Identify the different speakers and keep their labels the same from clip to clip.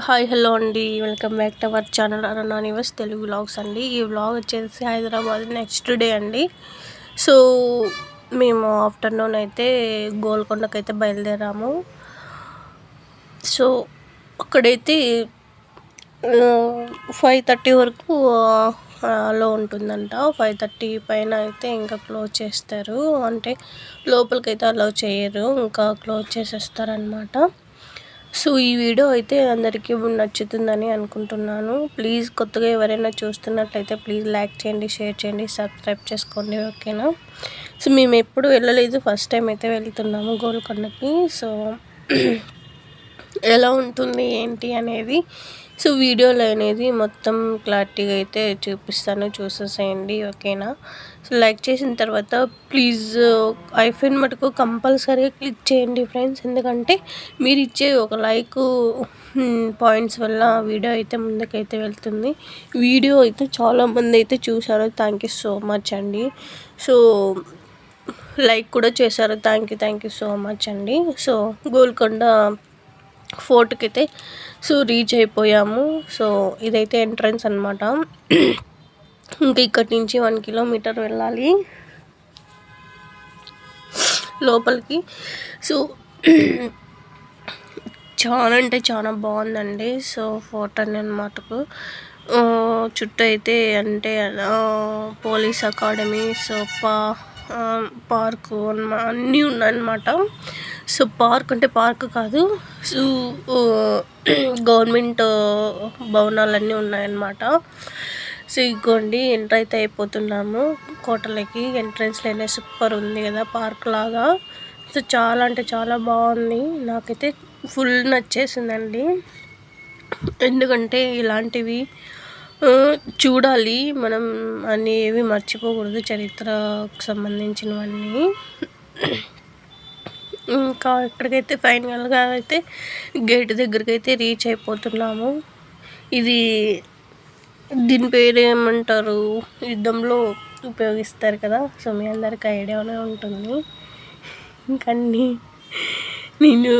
Speaker 1: Hi hello అండి. Welcome back to our channel అన్న నివస్ తెలుగు వ్లాగ్స్ అండి. ఈ వ్లాగ్ వచ్చేసి హైదరాబాద్ నెక్స్ట్ డే అండి. సో మేము ఆఫ్టర్నూన్ అయితే గోల్కొండకైతే అయితే బయలుదేరాము. సో అక్కడైతే ఫైవ్ థర్టీ వరకు లో ఉంటుందంట. ఫైవ్ థర్టీ పైన అయితే ఇంకా క్లోజ్ చేస్తారు. అంటే లోపలికైతే అలౌ చేయరు. ఇంకా క్లోజ్ చేసేస్తారనమాట సో ఈ వీడియో అయితే అందరికీ నచ్చుతుందని అనుకుంటున్నాను. ప్లీజ్ కొత్తగా ఎవరైనా చూస్తున్నట్లయితే ప్లీజ్ లైక్ చేయండి షేర్ చేయండి సబ్స్క్రైబ్ చేసుకోండి ఓకేనా? సో మేము ఎప్పుడు వెళ్ళలేదు. ఫస్ట్ టైం అయితే వెళ్తున్నాము గోల్కొండకి. సో ఎలా ఉంటుంది ఏంటి అనేది. సో వీడియోలో అనేది మొత్తం క్లారిటీగా అయితే చూపిస్తాను. చూసేసేయండి ఓకేనా. సో లైక్ చేసిన తర్వాత ప్లీజ్ ఐఫోన్ మటుకు కంపల్సరీగా క్లిక్ చేయండి ఫ్రెండ్స్. ఎందుకంటే మీరు ఇచ్చే ఒక లైక్ పాయింట్స్ వల్ల వీడియో అయితే ముందుకైతే వెళ్తుంది. వీడియో అయితే చాలామంది అయితే చూశారు. థ్యాంక్ యూ సో మచ్ అండి. సో లైక్ కూడా చేశారు. Thank you thank you so much అండి. సో గోల్కొండ ఫోర్ట్కి అయితే సో రీచ్ అయిపోయాము. సో ఇదైతే ఎంట్రన్స్ అనమాట ఇంకా ఇక్కడి నుంచి వన్ కిలోమీటర్ వెళ్ళాలి. లోపలికి. సో చాలా అంటే చాలా బాగుందండి. సో ఫోర్ట్ అని అనమాటకు చుట్టూ అయితే అంటే పోలీస్ అకాడమీ సో పా పార్కు అన్నీ ఉన్నాయన్నమాట. సో పార్క్ అంటే పార్క్ కాదు. సో గవర్నమెంట్ భవనాలన్నీ ఉన్నాయన్నమాట. సో ఇగోండి ఎంటర్ అయితే అయిపోతున్నాము. కోటలకి ఎంట్రన్స్లోనే సూపర్ ఉంది కదా పార్క్ లాగా. సో చాలా అంటే చాలా బాగుంది. నాకైతే ఫుల్ నచ్చేసిందండి. ఎందుకంటే ఇలాంటివి చూడాలి. మనం అన్నీ ఏవి మర్చిపోకూడదు చరిత్రకు సంబంధించినవన్నీ. ఇంకా ఇక్కడికైతే ఫైనల్గా అయితే గేట్ దగ్గరికి అయితే రీచ్ అయిపోతున్నాము. ఇది దీని పేరు ఏమంటారు యుద్ధంలో ఉపయోగిస్తారు కదా సో మీ అందరికి ఐడియానే ఉంటుంది. ఇంకా నేను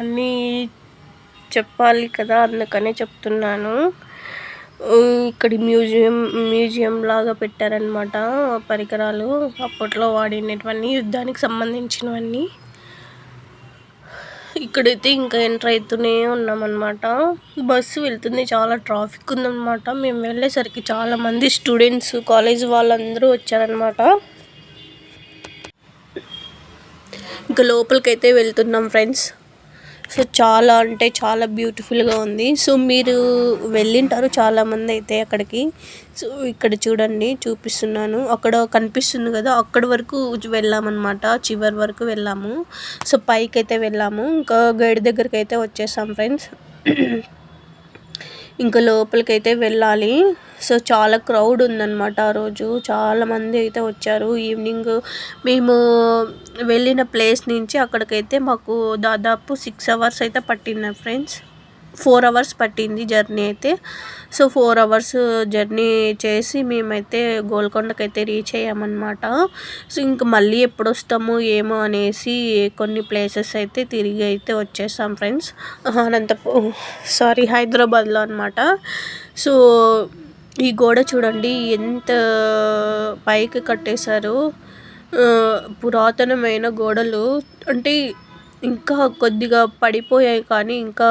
Speaker 1: అన్నీ చెప్పాలి కదా అందుకనే చెప్తున్నాను. ఇక్కడ మ్యూజియం మ్యూజియం లాగా పెట్టారనమాట పరికరాలు. అప్పట్లో వాడినటువంటి యుద్ధానికి సంబంధించినవన్నీ. ఇక్కడైతే ఇంకా ఎంటర్ అవుతూనే ఉన్నామన్నమాట. బస్సు వెళ్తుంది చాలా ట్రాఫిక్ ఉందన్నమాట. మేము వెళ్ళేసరికి చాలామంది స్టూడెంట్స్ కాలేజ్ వాళ్ళందరూ వచ్చారనమాట ఇంకా లోపలికైతే వెళ్తున్నాం ఫ్రెండ్స్. సో చాలా అంటే చాలా బ్యూటిఫుల్గా ఉంది. సో మీరు వెళ్ళింటారు చాలామంది అయితే అక్కడికి. సో ఇక్కడ చూడండి చూపిస్తున్నాను. అక్కడ కనిపిస్తుంది కదా అక్కడి వరకు వెళ్ళామన్నమాట. చివరి వరకు వెళ్ళాము. సో పైకి అయితే వెళ్ళాము. ఇంకా గైడ్ దగ్గరికి అయితే వచ్చేసాం ఫ్రెండ్స్. ఇంకా లోపలికైతే వెళ్ళాలి. సో చాలా క్రౌడ్ ఉందన్నమాట ఆ రోజు. చాలామంది అయితే వచ్చారు. ఈవినింగ్ మేము వెళ్ళిన ప్లేస్ నుంచి అక్కడికైతే మాకు దాదాపు సిక్స్ అవర్స్ అయితే పట్టింది ఫ్రెండ్స్ ఫోర్ అవర్స్ పట్టింది జర్నీ అయితే. సో ఫోర్ అవర్స్ జర్నీ చేసి మేమైతే గోల్కొండకైతే రీచ్ అయ్యామన్నమాట. సో ఇంక మళ్ళీ ఎప్పుడు వస్తాము ఏమో అనేసి కొన్ని ప్లేసెస్ అయితే తిరిగి అయితే వచ్చేసాం ఫ్రెండ్స్. అనంతపూర్ సారీ హైదరాబాద్లో అనమాట సో ఈ గోడ చూడండి ఎంత పైకి కట్టేశారు. పురాతనమైన గోడలు. అంటే ఇంకా కొద్దిగా పడిపోయాయి కానీ ఇంకా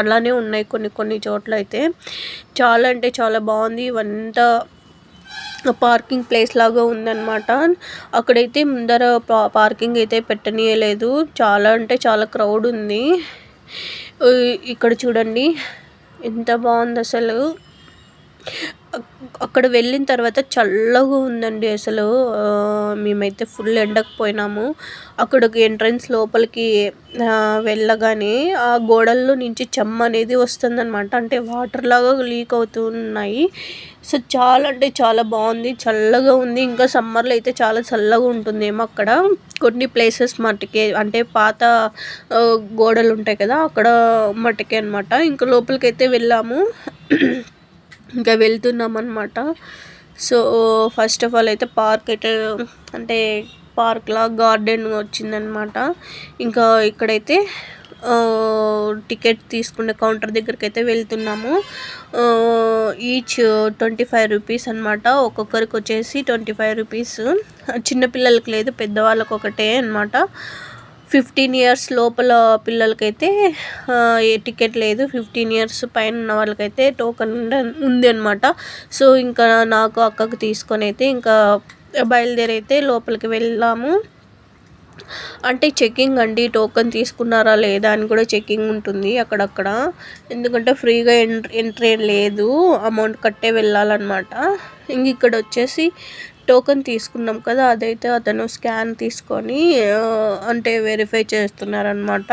Speaker 1: అలానే ఉన్నాయి కొన్ని కొన్ని చోట్ల అయితే. చాలా అంటే చాలా బాగుంది. ఇవంతా పార్కింగ్ ప్లేస్ లాగా ఉందన్నమాట. అక్కడైతే ముందర పార్కింగ్ అయితే పెట్టనీయలేదు. చాలా అంటే చాలా క్రౌడ్ ఉంది. ఇక్కడ చూడండి. ఎంత బాగుంది అసలు అక్కడ వెళ్ళిన తర్వాత చల్లగా ఉందండి అసలు. మేమైతే ఫుల్ ఎండకు పోయినాము అక్కడ ఎంట్రన్స్ లోపలికి వెళ్ళగానే ఆ గోడల్లో నుంచి చెమ్మ అనేది వస్తుందన్నమాట. అంటే వాటర్ లాగా లీక్ అవుతూ ఉన్నాయి సో చాలా అంటే చాలా బాగుంది. చల్లగా ఉంది. ఇంకా సమ్మర్లో అయితే చాలా చల్లగా ఉంటుందేమో అక్కడ. కొన్ని ప్లేసెస్ మట్టుకే అంటే పాత గోడలు ఉంటాయి కదా అక్కడ మట్టుకే అనమాట ఇంకా లోపలికి అయితే వెళ్ళాము. ఇంకా వెళ్తున్నాం అనమాట సో ఫస్ట్ ఆఫ్ ఆల్ అయితే పార్క్ అయితే అంటే పార్క్లా గార్డెన్ వచ్చిందనమాట ఇంకా ఇక్కడైతే టికెట్ తీసుకునే కౌంటర్ దగ్గరికి అయితే వెళ్తున్నాము. ఈచ్ ట్వంటీ ఫైవ్ రూపీస్ అనమాట ఒక్కొక్కరికి వచ్చేసి ట్వంటీ ఫైవ్ రూపీస్ చిన్నపిల్లలకి లేదు పెద్దవాళ్ళకి ఒకటే అనమాట ఫిఫ్టీన్ ఇయర్స్ లోపల పిల్లలకైతే ఏ టికెట్ లేదు. ఫిఫ్టీన్ ఇయర్స్ పైన ఉన్న వాళ్ళకైతే టోకెన్ ఉంది అనమాట సో ఇంకా నాకు అక్కకు తీసుకొని అయితే ఇంకా బయలుదేరైతే లోపలికి వెళ్ళాము. అంటే చెకింగ్ అండి టోకెన్ తీసుకున్నారా లేదా అని కూడా చెకింగ్ ఉంటుంది అక్కడక్కడ. ఎందుకంటే ఫ్రీగా ఎంట్రీ ఎంట్రీ లేదు. అమౌంట్ కట్టే వెళ్ళాలన్నమాట. ఇంక ఇక్కడ వచ్చేసి టోకెన్ తీసుకున్నాం కదా అదైతే అతను స్కాన్ తీసుకొని అంటే వెరిఫై చేస్తున్నారనమాట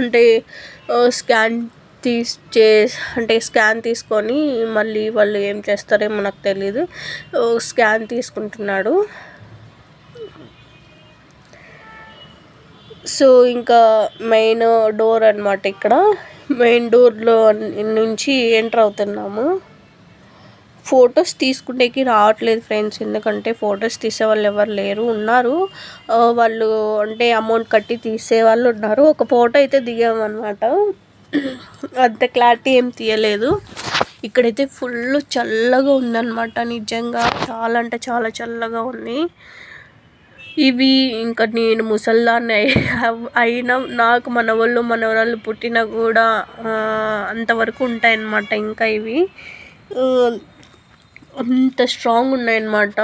Speaker 1: అంటే స్కాన్ తీసి చే అంటే స్కాన్ తీసుకొని మళ్ళీ వాళ్ళు ఏం చేస్తారేమో నాకు తెలియదు స్కాన్ తీసుకుంటున్నాడు. సో ఇంకా మెయిన్ డోర్ అనమాట ఇక్కడ. మెయిన్ డోర్లో నుంచి ఎంటర్ అవుతున్నాము. ఫొటోస్ తీసుకునేకి రావట్లేదు ఫ్రెండ్స్. ఎందుకంటే ఫొటోస్ తీసే వాళ్ళు ఎవరు లేరు ఉన్నారు. వాళ్ళు అంటే అమౌంట్ కట్టి తీసే వాళ్ళు ఉన్నారు. ఒక ఫోటో అయితే దిగామన్నమాట. అంత క్లారిటీ ఏం తీయలేదు. ఇక్కడైతే ఫుల్ చల్లగా ఉందన్నమాట. నిజంగా చాలా అంటే చాలా చల్లగా ఉంది. ఇవి ఇంకా నేను ముసల్దాన్ని అయినా నాకు మనవాళ్ళు మనవరాళ్ళు పుట్టినా కూడా అంతవరకు ఉంటాయన్నమాట ఇంకా ఇవి. అంత స్ట్రాంగ్ ఉన్నాయన్నమాట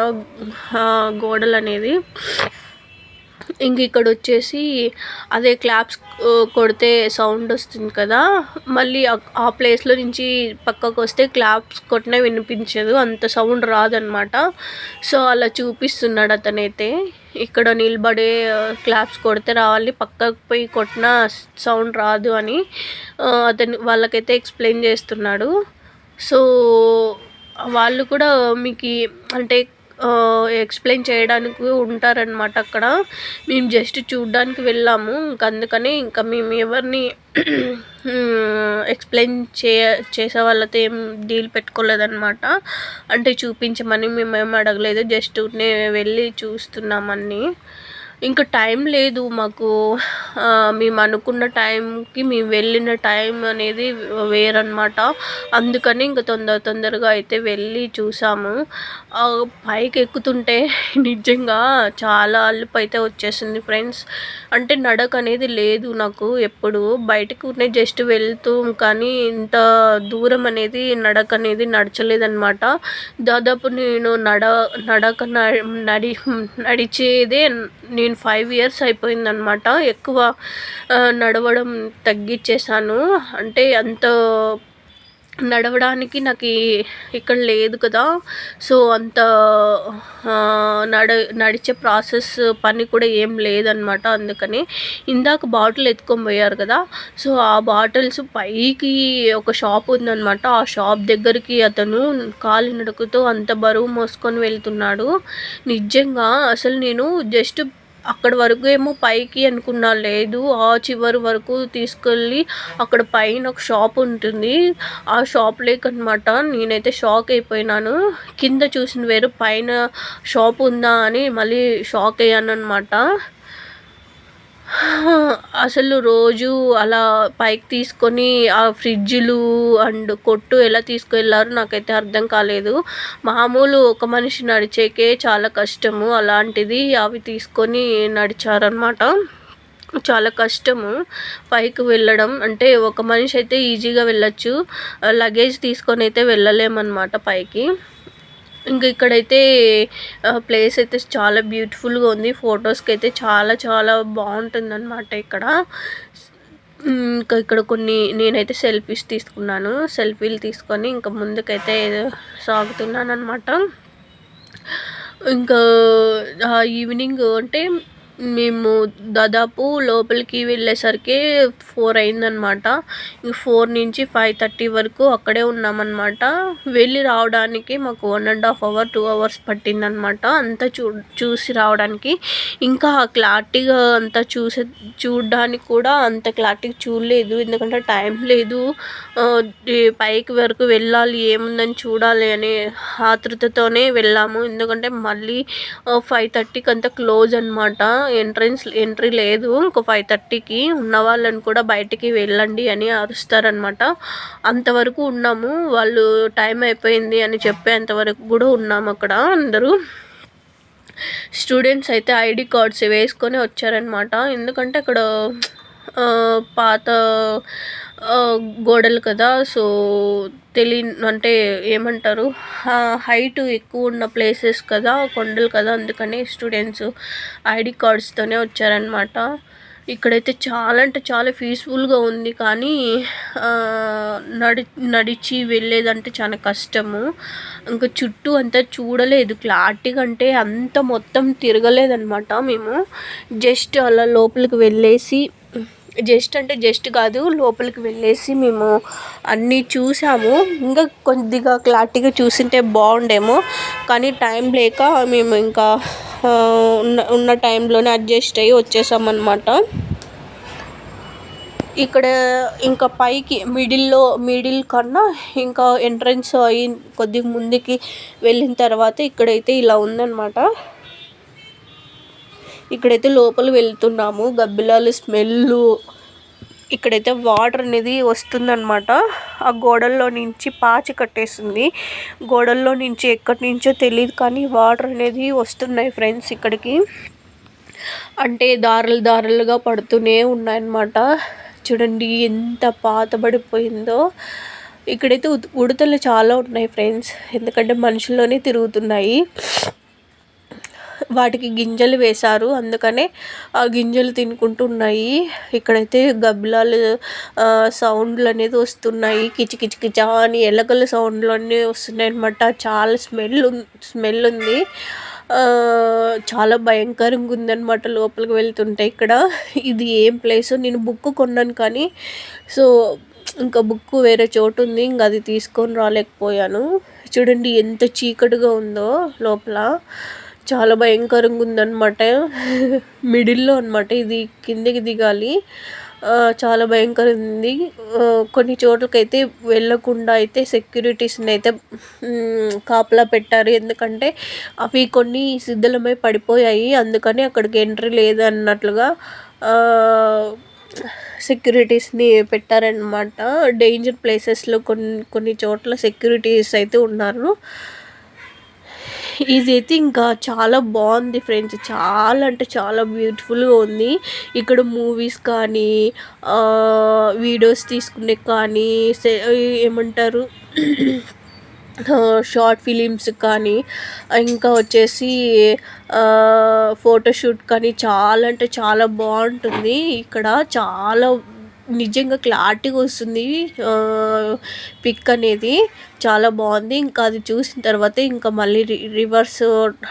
Speaker 1: గోడలు అనేది ఇంక ఇక్కడ వచ్చేసి అదే క్లాప్స్ కొడితే సౌండ్ వస్తుంది కదా. మళ్ళీ ఆ ప్లేస్లో నుంచి పక్కకు వస్తే క్లాప్స్ కొట్టినా వినిపించదు అంత సౌండ్ రాదనమాట సో అలా చూపిస్తున్నాడు అతనైతే. ఇక్కడ నిలబడే క్లాప్స్ కొడితే రావాలి పక్కకు పోయి కొట్టిన సౌండ్ రాదు అని అతను వాళ్ళకైతే ఎక్స్ప్లెయిన్ చేస్తున్నాడు. సో వాళ్ళు కూడా మీకు అంటే ఎక్స్ప్లెయిన్ చేయడానికి ఉంటారనమాట అక్కడ. మేము జస్ట్ చూడడానికి వెళ్ళాము. ఇంకా అందుకని ఇంకా మేము ఎవరిని ఎక్స్ప్లెయిన్ చే చేసే వాళ్ళతో ఏం డీల్ పెట్టుకోలేదన్నమాట. అంటే చూపించమని మేము ఏం అడగలేదు జస్ట్ వెళ్ళి చూస్తున్నామన్నీ ఇంకా టైం లేదు మాకు. మేము అనుకున్న టైంకి మేము వెళ్ళిన టైం అనేది వేరనమాట అందుకని ఇంకా తొందర తొందరగా అయితే వెళ్ళి చూసాము. పైకి ఎక్కుతుంటే నిజంగా చాలా అల్లుపు అయితే వచ్చేసింది ఫ్రెండ్స్. అంటే నడక అనేది లేదు నాకు ఎప్పుడు. బయటకు జస్ట్ వెళ్తూ కానీ ఇంత దూరం అనేది నడక అనేది నడచలేదన్నమాట. దాదాపు నేను నడ నడక నడి నడిచేదే నేను ఫైవ్ ఇయర్స్ అయిపోయిందనమాట ఎక్కువ నడవడం తగ్గించేసాను అంటే అంత నడవడానికి నాకు ఇక్కడ లేదు కదా. సో అంత నడ నడిచే ప్రాసెస్ పని కూడా ఏం లేదనమాట అందుకని. ఇందాక బాటిల్ ఎత్తుకొని పోయారు కదా. సో ఆ బాటిల్స్ పైకి ఒక షాప్ ఉందనమాట ఆ షాప్ దగ్గరికి అతను కాలి నడుకుతూ అంత బరువు మోసుకొని వెళ్తున్నాడు. నిజంగా అసలు నేను జస్ట్ అక్కడ వరకు ఏమో పైకి అనుకున్నా లేదు. ఆ చివరి వరకు తీసుకెళ్ళి అక్కడ పైన ఒక షాప్ ఉంటుంది. ఆ షాప్ లేకనమాట. నేనైతే షాక్ అయిపోయినాను. కింద చూసిన వేరు పైన షాప్ ఉందా అని మళ్ళీ షాక్ అయ్యాను అనమాట అసలు రోజు అలా పైకి తీసుకొని ఆ ఫ్రిడ్జ్లు అండ్ కొట్టు ఎలా తీసుకువెళ్ళారో నాకైతే అర్థం కాలేదు. మామూలు ఒక మనిషి నడిచేకే చాలా కష్టము. అలాంటిది అవి తీసుకొని నడిచారనమాట చాలా కష్టము పైకి వెళ్ళడం. అంటే ఒక మనిషి అయితే ఈజీగా వెళ్ళచ్చు. లగేజ్ తీసుకొని అయితే వెళ్ళలేమన్నమాట పైకి. ఇంకా ఇక్కడైతే ప్లేస్ అయితే చాలా బ్యూటిఫుల్గా ఉంది. ఫొటోస్కి అయితే చాలా చాలా బాగుంటుంది అనమాట ఇక్కడ ఇంకా ఇక్కడ కొన్ని నేనైతే సెల్ఫీస్ తీసుకున్నాను. సెల్ఫీలు తీసుకొని ఇంకా ముందుకైతే సాగుతున్నాను అనమాట ఇంకా ఈవినింగ్ అంటే మేము దాదాపు లోపలికి వెళ్ళేసరికి ఫోర్ అయిందనమాట ఇంక ఫోర్ నుంచి ఫైవ్ థర్టీ వరకు అక్కడే ఉన్నామన్నమాట. వెళ్ళి రావడానికి మాకు one and half hour two hours పట్టిందనమాట అంతా చూ చూసి రావడానికి. ఇంకా క్లారిటీగా అంతా చూసే చూడడానికి కూడా అంత క్లారిటీగా చూడలేదు. ఎందుకంటే టైం లేదు. పైకి వరకు వెళ్ళాలి ఏముందని చూడాలి అనే ఆతృతతోనే వెళ్ళాము. ఎందుకంటే మళ్ళీ ఫైవ్ థర్టీకి అంతా క్లోజ్ అనమాట ఎంట్రన్స్ ఎంట్రీ లేదు. ఇంకో ఫైవ్ థర్టీకి ఉన్న వాళ్ళని కూడా బయటికి వెళ్ళండి అని అరుస్తారనమాట అంతవరకు ఉన్నాము. వాళ్ళు టైం అయిపోయింది అని చెప్పేంతవరకు కూడా ఉన్నాము అక్కడ అందరూ. స్టూడెంట్స్ అయితే ఐడి కార్డ్స్ వేసుకొని వచ్చారనమాట ఎందుకంటే అక్కడ పాత గోడలు కదా సో తెలియ అంటే ఏమంటారు హైట్ ఎక్కువ ఉన్న ప్లేసెస్ కదా కొండలు కదా అందుకని స్టూడెంట్స్ ఐడి కార్డ్స్తోనే వచ్చారనమాట ఇక్కడైతే చాలా అంటే చాలా పీస్ఫుల్గా ఉంది కానీ నడి నడిచి వెళ్ళేదంటే చాలా కష్టము. ఇంకా చుట్టూ అంతా చూడలేదు క్లారిటీగా అంటే అంత మొత్తం తిరగలేదనమాట మేము. జస్ట్ అలా లోపలికి వెళ్ళేసి జస్ట్ అంటే జస్ట్ కాదు లోపలికి వెళ్ళేసి మేము అన్నీ చూసాము. ఇంకా కొద్దిగా క్లారిటీగా చూసింటే బాగుండేమో కానీ టైం లేక మేము ఇంకా ఉన్న ఉన్న టైంలోనే అడ్జస్ట్ అయ్యి వచ్చేసామన్నమాట. ఇక్కడ ఇంకా పైకి మిడిల్లో మిడిల్ కన్నా ఇంకా ఎంట్రన్స్ అయ్యి కొద్దిగా ముందుకి వెళ్ళిన తర్వాత ఇక్కడైతే ఇలా ఉందన్నమాట. ఇక్కడైతే లోపల వెళ్తున్నాము. గబ్బిలాలు స్మెల్ ఇక్కడైతే వాటర్ అనేది వస్తుందన్నమాట. ఆ గోడల్లో నుంచి పాచి కట్టేస్తుంది గోడల్లో నుంచి ఎక్కడి నుంచో తెలియదు కానీ వాటర్ అనేది వస్తున్నాయి ఫ్రెండ్స్ ఇక్కడికి. అంటే దారులు దారులుగా పడుతూనే ఉన్నాయన్నమాట. చూడండి ఎంత పాతబడిపోయిందో. ఇక్కడైతే ఉడతలు చాలా ఉన్నాయి ఫ్రెండ్స్. ఎందుకంటే మనుషుల్లోనే తిరుగుతున్నాయి. వాటికి గింజలు వేశారు. అందుకనే ఆ గింజలు తినుకుంటున్నాయి. ఇక్కడైతే గబ్బిలాలు సౌండ్లు అనేది వస్తున్నాయి. కిచి కిచి అని ఎలకల సౌండ్లు అన్నీ వస్తున్నాయి అనమాట చాలా స్మెల్ స్మెల్ ఉంది. చాలా భయంకరంగా ఉందన్నమాట లోపలికి వెళ్తుంటే ఇక్కడ. ఇది ఏం ప్లేస్ నేను బుక్ కొన్నాను కానీ సో ఇంకా బుక్ వేరే చోటు ఉంది. ఇంకా అది తీసుకొని రాలేకపోయాను. చూడండి ఎంత చీకటిగా ఉందో లోపల. చాలా భయంకరంగా ఉందన్నమాట. మిడిల్లో అనమాట ఇది కిందకి దిగాలి. చాలా భయంకరంగా ఉంది. కొన్ని చోట్లకైతే వెళ్ళకుండా అయితే సెక్యూరిటీస్ని అయితే కాపలా పెట్టారు. ఎందుకంటే అవి కొన్ని సిద్ధలమై పడిపోయాయి. అందుకని అక్కడికి ఎంట్రీ లేదు అన్నట్లుగా సెక్యూరిటీస్ని పెట్టారనమాట డేంజర్ ప్లేసెస్లో కొన్ని కొన్ని చోట్ల సెక్యూరిటీస్ అయితే ఉన్నారు. ఇదైతే ఇంకా చాలా బాగుంది ఫ్రెండ్స్. చాలా అంటే చాలా బ్యూటిఫుల్గా ఉంది. ఇక్కడ మూవీస్ కానీ వీడియోస్ తీసుకునే కానీ ఏమంటారు షార్ట్ ఫిలిమ్స్ కానీ ఇంకా వచ్చేసి ఫోటోషూట్ కానీ చాలా అంటే చాలా బాగుంటుంది. ఇక్కడ చాలా నిజంగా క్లారిటీగా వస్తుంది. పిక్ అనేది చాలా బాగుంది. ఇంకా అది చూసిన తర్వాత ఇంకా మళ్ళీ రివర్స్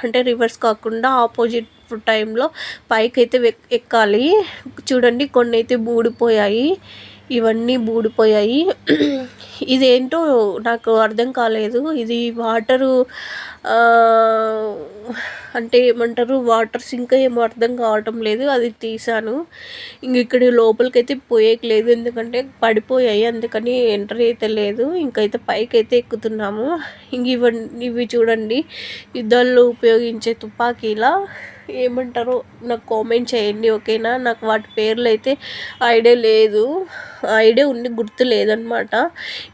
Speaker 1: అంటే రివర్స్ కాకుండా ఆపోజిట్ టైంలో పైకి అయితే ఎక్కాలి. చూడండి కొన్ని అయితే బూడిపోయాయి ఇవన్నీ బూడిపోయాయి. ఇదేంటో నాకు అర్థం కాలేదు. ఇది వాటరు అంటే ఏమంటారు వాటర్ సింక్ ఏమో అర్థం కావటం లేదు. అది తీసాను ఇంక ఇక్కడ లోపలికైతే పోయేకి లేదు. ఎందుకంటే పడిపోయాయి. అందుకని ఎంటర్ అయితే లేదు. ఇంకైతే పైకైతే ఎక్కుతున్నాము. ఇంక ఇవన్నీ ఇవి చూడండి. యుద్ధాల్లో ఉపయోగించే తుపాకీలా ఏమంటారో నాకు కామెంట్ చేయండి ఓకేనా? నాకు వాటి పేర్లు అయితే ఐడియా లేదు. ఐడియా ఉండి గుర్తు లేదనమాట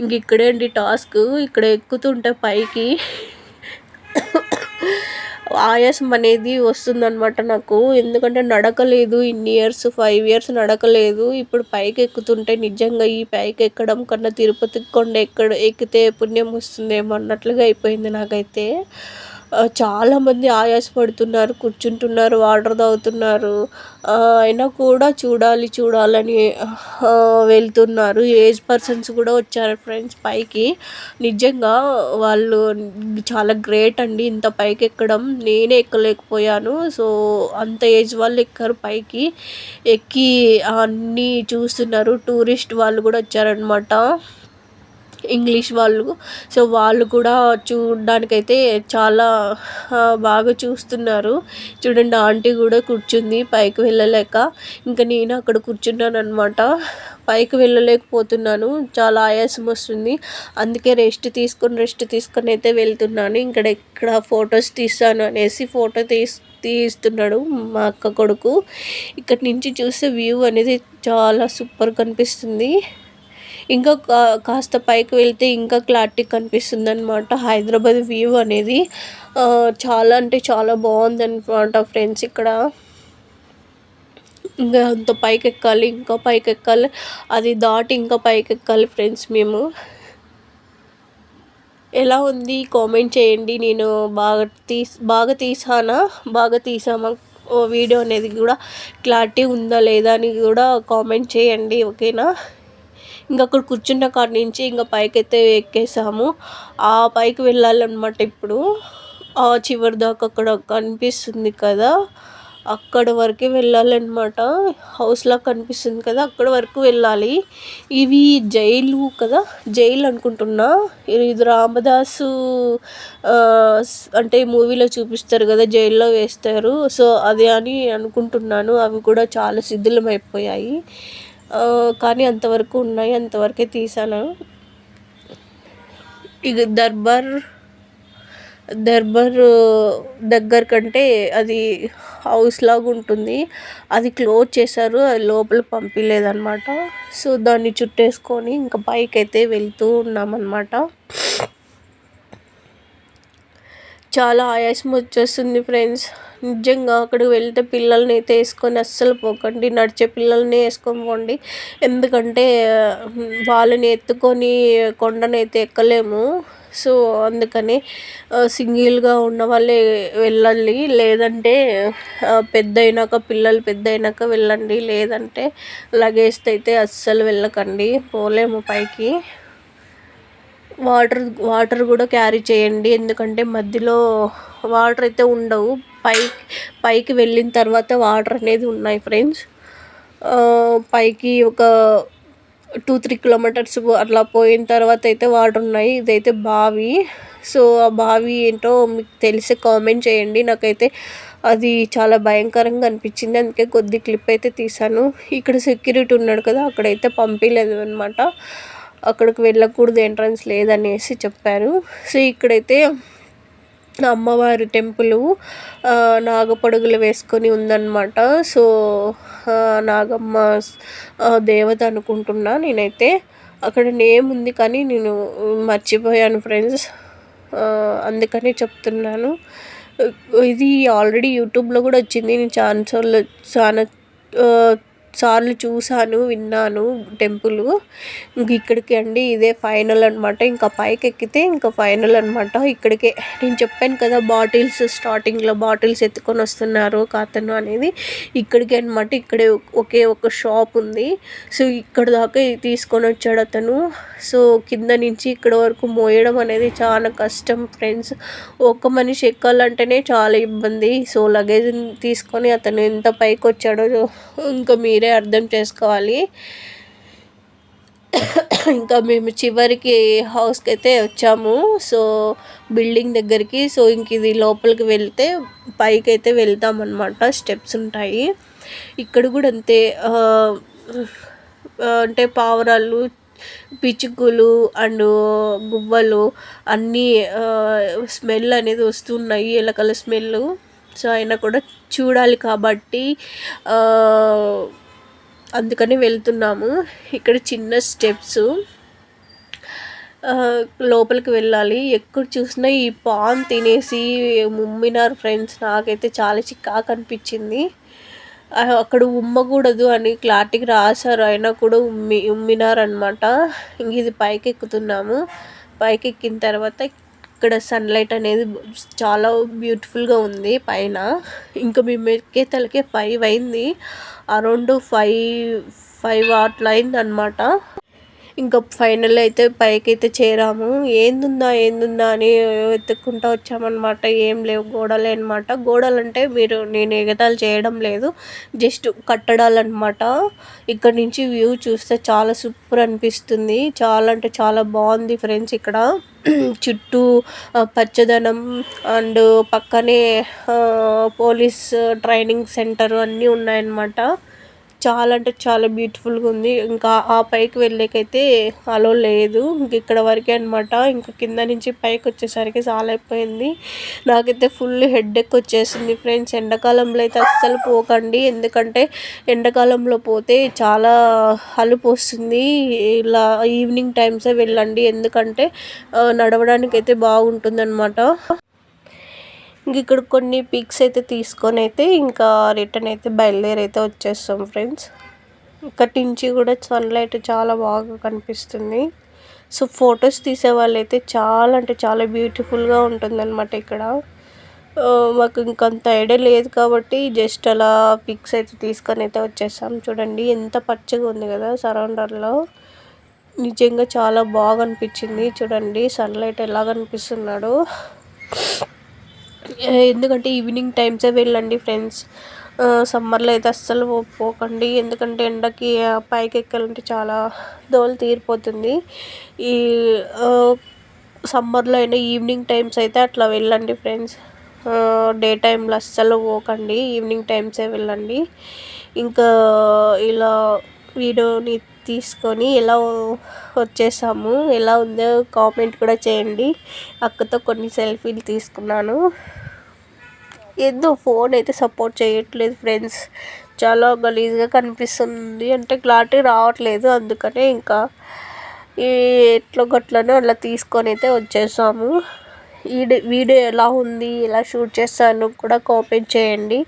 Speaker 1: ఇంక ఇక్కడే అండి టాస్క్. ఇక్కడ ఎక్కుతుంటే పైకి ఆయాసం అనేది వస్తుందన్నమాట నాకు. ఎందుకంటే నడకలేదు ఇన్ని ఇయర్స్ ఫైవ్ ఇయర్స్ నడకలేదు. ఇప్పుడు పైకి ఎక్కుతుంటే నిజంగా ఈ పైకి ఎక్కడం కన్నా తిరుపతి కొండ ఎక్కడ ఎక్కితే పుణ్యం వస్తుందేమో అన్నట్లుగా అయిపోయింది నాకైతే. చాలామంది ఆయాసపడుతున్నారు కూర్చుంటున్నారు వాటర్ తాగుతున్నారు. అయినా కూడా చూడాలి చూడాలని వెళ్తున్నారు. ఏజ్ పర్సన్స్ కూడా వచ్చారు ఫ్రెండ్స్ పైకి. నిజంగా వాళ్ళు చాలా గ్రేట్ అండి ఇంత పైకి ఎక్కడం. నేనే ఎక్కలేకపోయాను. సో అంత ఏజ్ వాళ్ళు ఎక్కారు పైకి. ఎక్కి అన్నీ చూస్తున్నారు. టూరిస్ట్ వాళ్ళు కూడా వచ్చారనమాట ఇంగ్లీష్ వాళ్ళు. సో వాళ్ళు కూడా చూడడానికైతే చాలా బాగా చూస్తున్నారు. చూడండి ఆంటీ కూడా కూర్చుంది పైకి వెళ్ళలేక. ఇంకా నేను అక్కడ కూర్చున్నాను అనమాట పైకి వెళ్ళలేకపోతున్నాను. చాలా ఆయాసం వస్తుంది. అందుకే రెస్ట్ తీసుకొని రెస్ట్ తీసుకొని అయితే వెళ్తున్నాను. ఇక్కడ ఇక్కడ ఫొటోస్ తీస్తాను అనేసి ఫోటో తీసి తీస్తున్నాడు మా అక్క కొడుకు. ఇక్కడ నుంచి చూస్తే వ్యూ అనేది చాలా సూపర్ కనిపిస్తుంది. ఇంకా కా కాస్త పైకి వెళ్తే ఇంకా క్లారిటీ కనిపిస్తుంది అనమాట హైదరాబాద్ వ్యూ అనేది చాలా అంటే చాలా బాగుంది అనమాట ఫ్రెండ్స్ ఇక్కడ. ఇంకా అంత పైకి ఎక్కాలి ఇంకా పైకి ఎక్కాలి అది దాటి ఇంకా పైకి ఎక్కాలి ఫ్రెండ్స్ మేము. ఎలా ఉంది? కామెంట్ చేయండి. నేను బాగా తీస్ బాగా తీసానా? బాగా తీసామా? వీడియో అనేది కూడా క్లారిటీ ఉందా లేదా అని కూడా కామెంట్ చేయండి ఓకేనా? ఇంకా అక్కడ కూర్చున్న కాడ నుంచి ఇంకా పైకి అయితే ఎక్కేసాము. ఆ పైకి వెళ్ళాలన్నమాట ఇప్పుడు. ఆ చివరి దాకా అక్కడ కనిపిస్తుంది కదా. అక్కడ వరకే వెళ్ళాలన్నమాట. హౌస్లా కనిపిస్తుంది కదా అక్కడ వరకు వెళ్ళాలి. ఇవి జైలు కదా జైలు అనుకుంటున్నా. ఇది రామదాసు అంటే మూవీలో చూపిస్తారు కదా జైల్లో వేస్తారు. సో అదే అని అనుకుంటున్నాను. అవి కూడా చాలా శిథిలం అయిపోయాయి కానీ అంతవరకు ఉన్నాయి అంతవరకే తీసాను ఇక దర్బార్ దర్బార్ దగ్గర కంటే అది హౌస్ లాగా ఉంటుంది. అది క్లోజ్ చేశారు అది లోపల పంపించలేదన్నమాట సో దాన్ని చుట్టేసుకొని ఇంకా పైకి అయితే వెళ్తూ ఉన్నామన్నమాట. చాలా ఆయాసం వచ్చేస్తుంది ఫ్రెండ్స్. నిజంగా అక్కడికి వెళ్తే పిల్లల్ని అయితే వేసుకొని అస్సలు పోకండి. నడిచే పిల్లల్ని వేసుకొని పోండి. ఎందుకంటే వాళ్ళని ఎత్తుకొని కొండనైతే ఎక్కలేము. సో అందుకని సింగిల్గా ఉన్న వాళ్ళే వెళ్ళాలి లేదంటే పెద్ద అయినాక పిల్లలు పెద్ద అయినాక వెళ్ళండి. లేదంటే లగేజ్తో అయితే అస్సలు వెళ్ళకండి. పోలేము పైకి. వాటర్ వాటర్ కూడా క్యారీ చేయండి. ఎందుకంటే మధ్యలో వాటర్ అయితే ఉండవు. పైకి పైకి వెళ్ళిన తర్వాత వాటర్ అనేది ఉన్నాయి ఫ్రెండ్స్. పైకి ఒక టూ త్రీ కిలోమీటర్స్ అట్లా పోయిన తర్వాత అయితే వాటర్ ఉన్నాయి. ఇదైతే బావి. సో ఆ బావి ఏంటో మీకు తెలిసి కామెంట్ చేయండి. నాకైతే అది చాలా భయంకరంగా అనిపించింది. అందుకే కొద్ది క్లిప్ అయితే తీసాను ఇక్కడ సెక్యూరిటీ ఉన్నాడు కదా అక్కడైతే పంపించలేదు అనమాట అక్కడికి వెళ్ళకూడదు ఎంట్రన్స్ లేదనేసి చెప్పారు. సో ఇక్కడైతే అమ్మవారి టెంపుల్ నాగపడుగులు వేసుకొని ఉందన్నమాట. సో నాగమ్మ దేవత అనుకుంటున్నా నేనైతే. అక్కడ నేమ్ ఉంది కానీ నేను మర్చిపోయాను ఫ్రెండ్స్ అందుకని చెప్తున్నాను. ఇది ఆల్రెడీ యూట్యూబ్లో కూడా వచ్చింది. నేను చాలా చాలా సార్లు చూశాను విన్నాను టెంపుల్. ఇంక ఇక్కడికి అండి ఇదే ఫైనల్ అనమాట ఇంకా పైకి ఎక్కితే ఇంకా ఫైనల్ అనమాట ఇక్కడికే. నేను చెప్పాను కదా బాటిల్స్ స్టార్టింగ్లో బాటిల్స్ ఎత్తుకొని వస్తున్నారు కాతను అనేది. ఇక్కడికి అనమాట ఇక్కడే ఒకే ఒక షాప్ ఉంది. సో ఇక్కడ దాకా తీసుకొని వచ్చాడు అతను. సో కింద నుంచి ఇక్కడ వరకు మోయడం అనేది చాలా కష్టం ఫ్రెండ్స్. ఒక మనిషి ఎక్కాలంటేనే చాలా ఇబ్బంది. సో లగేజ్ తీసుకొని అతను ఎంత పైకి వచ్చాడో ఇంకా మీరే అర్థం చేసుకోవాలి. ఇంకా మేము చివరికి హౌస్కి అయితే వచ్చాము. సో బిల్డింగ్ దగ్గరికి సో ఇంక ఇది లోపలికి వెళ్తే పైకి అయితే వెళ్తామన్నమాట. స్టెప్స్ ఉంటాయి. ఇక్కడ కూడా అంతే అంటే పావురాలు పిచ్చుకలు అండ్ గువ్వలు అన్నీ స్మెల్ అనేది వస్తున్నాయి ఎలకల స్మెల్ సో అయినా కూడా చూడాలి కాబట్టి అందుకని వెళ్తున్నాము. ఇక్కడ చిన్న స్టెప్స్. లోపలికి వెళ్ళాలి. ఎక్కడ చూసినా ఈ పాన్ తినేసి ముమ్మినారు ఫ్రెండ్స్ నాకైతే చాలా చిక్కాకు అనిపించింది. అక్కడ ఉమ్మకూడదు అని క్లారిటీగా రాశారు. అయినా కూడా ఉమ్మి ఉమ్మినారనమాట ఇంక ఇది పైకి ఎక్కుతున్నాము పైకి ఎక్కిన తర్వాత ఇక్కడ సన్లైట్ అనేది చాలా బ్యూటిఫుల్గా ఉంది పైన. ఇంకా మేము ఎక్కే తలకే ఫైవ్ అయింది. అరౌండ్ ఫైవ్ ఫైవ్ అట్లా అయింది అనమాట ఇంకా ఫైనల్ అయితే పైకి అయితే చేరాము. ఏందుందా ఏందుందా అని వెతుక్కుంటూ వచ్చామన్నమాట. ఏం లేవు గోడలే అనమాట గోడలు అంటే మీరు నేను ఎగతాలు చేయడం లేదు. జస్ట్ కట్టడాలు అనమాట ఇక్కడ నుంచి వ్యూ చూస్తే చాలా సూపర్ అనిపిస్తుంది. చాలా అంటే చాలా బాగుంది ఫ్రెండ్స్ ఇక్కడ. చుట్టూ పచ్చదనం అండ్ పక్కనే పోలీస్ ట్రైనింగ్ సెంటర్ అన్నీ ఉన్నాయన్నమాట. చాలా అంటే చాలా బ్యూటిఫుల్గా ఉంది. ఇంకా ఆ పైకి వెళ్ళేకైతే అలో లేదు. ఇంక ఇక్కడ వరకే అనమాట ఇంకా కింద నుంచి పైకి వచ్చేసరికి చాలా అయిపోయింది. నాకైతే ఫుల్ హెడ్ ఎక్ వచ్చేసింది ఫ్రెండ్స్. ఎండాకాలంలో అయితే అస్సలు పోకండి. ఎందుకంటే ఎండాకాలంలో పోతే చాలా అలుపు వస్తుంది. ఇలా ఈవినింగ్ టైమ్సే వెళ్ళండి. ఎందుకంటే నడవడానికి అయితే బాగుంటుంది అనమాట ఇంక ఇక్కడ కొన్ని పిక్స్ అయితే తీసుకొని అయితే ఇంకా రిటర్న్ అయితే బయలుదేరి అయితే వచ్చేస్తాం ఫ్రెండ్స్ ఇక్కడి నుంచి కూడా సన్లైట్ చాలా బాగా కనిపిస్తుంది. సో ఫొటోస్ తీసే వాళ్ళైతే చాలా అంటే చాలా బ్యూటిఫుల్గా ఉంటుందన్నమాట ఇక్కడ. మాకు ఇంకంత ఐడియా లేదు కాబట్టి జస్ట్ అలా పిక్స్ అయితే తీసుకొని అయితే వచ్చేసాం చూడండి ఎంత పచ్చగా ఉంది కదా సరౌండర్లో. నిజంగా చాలా బాగా అనిపించింది. చూడండి సన్లైట్ ఎలా కనిపిస్తున్నాడు. ఎందుకంటే ఈవినింగ్ టైమ్సే వెళ్ళండి ఫ్రెండ్స్. సమ్మర్లో అయితే అస్సలు పోకండి. ఎందుకంటే ఎండకి పైకి ఎక్కాలంటే చాలా దోలు తీరిపోతుంది. ఈ సమ్మర్లో అయినా ఈవినింగ్ టైమ్స్ అయితే అట్లా వెళ్ళండి ఫ్రెండ్స్. డే టైంలో అస్సలు పోకండి. ఈవినింగ్ టైమ్సే వెళ్ళండి. ఇంకా ఇలా వీడియోని తీసుకొని ఎలా వచ్చేసాము ఎలా ఉందో కామెంట్ కూడా చేయండి. అక్కతో కొన్ని సెల్ఫీలు తీసుకున్నాను. ఏదో ఫోన్ అయితే సపోర్ట్ చేయట్లేదు ఫ్రెండ్స్. చాలా గలీజ్గా కనిపిస్తుంది. అంటే క్లారిటీ రావట్లేదు. అందుకనే ఇంకా ఈ ఎట్లో గట్లనే అలా తీసుకొని అయితే వచ్చేసాము. ఈ వీడియో ఎలా ఉంది ఎలా షూట్ చేస్తాను కూడా కామెంట్ చేయండి.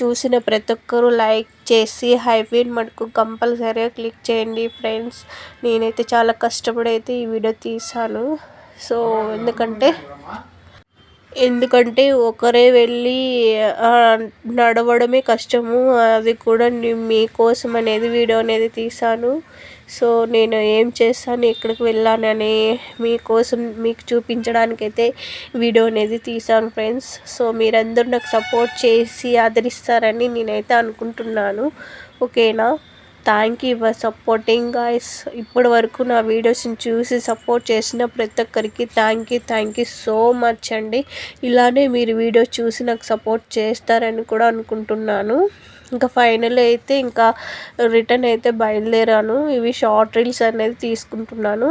Speaker 1: చూసిన ప్రతి ఒక్కరూ లైక్ చేసి హైవీన్ మటుకు కంపల్సరీగా క్లిక్ చేయండి ఫ్రెండ్స్. నేనైతే చాలా కష్టపడి అయితే ఈ వీడియో తీసాను సో ఎందుకంటే ఎందుకంటే ఒకరే వెళ్ళి నడవడమే కష్టము. అది కూడా మీకోసం అనేది వీడియో అనేది తీసాను సో నేను ఏం చేస్తాను ఎక్కడికి వెళ్ళానని మీకోసం మీకు చూపించడానికైతే వీడియో అనేది తీసాను ఫ్రెండ్స్. సో మీరందరూ నాకు సపోర్ట్ చేసి ఆదరిస్తారని నేనైతే అనుకుంటున్నాను. ఓకేనా? Thank you for supporting guys. ఇప్పటి వరకు నా వీడియోస్ని చూసి సపోర్ట్ చేసిన ప్రతి ఒక్కరికి thank you thank you so much అండి. ఇలానే మీరు వీడియో చూసి నాకు సపోర్ట్ చేస్తారని కూడా అనుకుంటున్నాను. ఇంకా ఫైనల్ అయితే ఇంకా రిటర్న్ అయితే బయలుదేరాను. ఇవి షార్ట్ రీల్స్ అనేది తీసుకుంటున్నాను.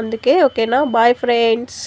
Speaker 1: అందుకే ఓకేనా? Bye friends.